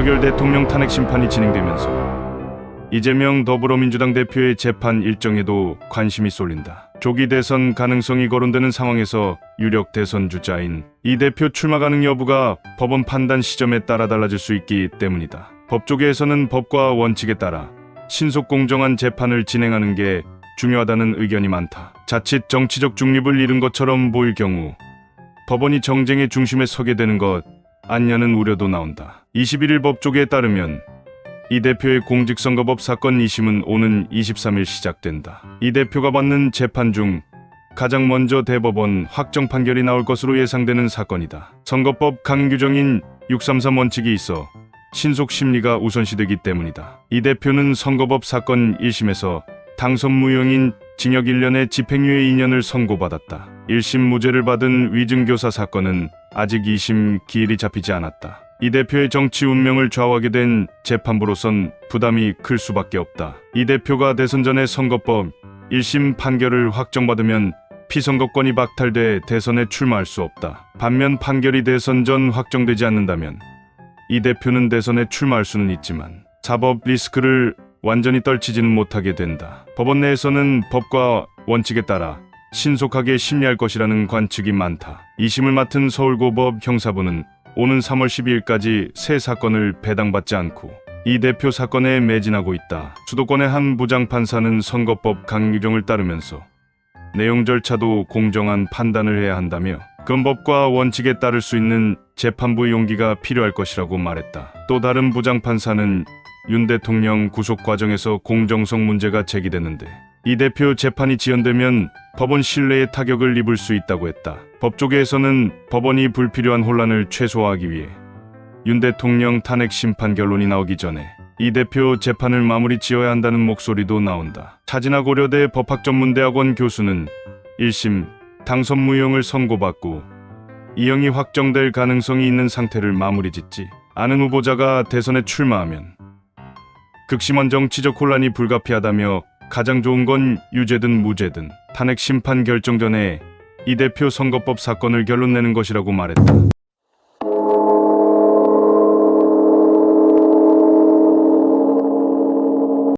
윤석열 대통령 탄핵 심판이 진행되면서 이재명 더불어민주당 대표의 재판 일정에도 관심이 쏠린다. 조기 대선 가능성이 거론되는 상황에서 유력 대선 주자인 이 대표 출마 가능 여부가 법원 판단 시점에 따라 달라질 수 있기 때문이다. 법조계에서는 법과 원칙에 따라 신속 공정한 재판을 진행하는 게 중요하다는 의견이 많다. 자칫 정치적 중립을 잃은 것처럼 보일 경우 법원이 정쟁의 중심에 서게 되는 것 아니냐는 우려도 나온다. 21일 법조계에 따르면 이 대표의 공직선거법 사건 2심은 오는 23일 시작된다. 이 대표가 받는 재판 중 가장 먼저 대법원 확정 판결이 나올 것으로 예상되는 사건이다. 선거법 강행 규정인 633 원칙이 있어 신속 심리가 우선시되기 때문이다. 이 대표는 선거법 사건 1심에서 당선 무효인 징역 1년의 집행유예 2년을 선고받았다. 1심 무죄를 받은 위증교사 사건은 아직 2심 기일이 잡히지 않았다. 이 대표의 정치 운명을 좌우하게 된 재판부로선 부담이 클 수밖에 없다. 이 대표가 대선 전에 선거법 1심 판결을 확정받으면 피선거권이 박탈돼 대선에 출마할 수 없다. 반면 판결이 대선 전 확정되지 않는다면 이 대표는 대선에 출마할 수는 있지만 사법 리스크를 완전히 떨치지는 못하게 된다. 법원 내에서는 법과 원칙에 따라 신속하게 심리할 것이라는 관측이 많다. 2심을 맡은 서울고법 형사부는 오는 3월 12일까지 새 사건을 배당받지 않고 이 대표 사건에 매진하고 있다. 수도권의 한 부장판사는 선거법 강행 규정을 따르면서 내용 절차도 공정한 판단을 해야 한다며 근법과 원칙에 따를 수 있는 재판부의 용기가 필요할 것이라고 말했다. 또 다른 부장판사는 윤 대통령 구속 과정에서 공정성 문제가 제기됐는데 이 대표 재판이 지연되면 법원 신뢰에 타격을 입을 수 있다고 했다. 법조계에서는 법원이 불필요한 혼란을 최소화하기 위해 윤 대통령 탄핵 심판 결론이 나오기 전에 이 대표 재판을 마무리 지어야 한다는 목소리도 나온다. 차진학 고려대 법학전문대학원 교수는 1심 당선 무용을 선고받고 이형이 확정될 가능성이 있는 상태를 마무리 짓지 않은 후보자가 대선에 출마하면 극심한 정치적 혼란이 불가피하다며 가장 좋은 건 유죄든 무죄든 탄핵 심판 결정 전에 이 대표 선거법 사건을 결론 내는 것이라고 말했다.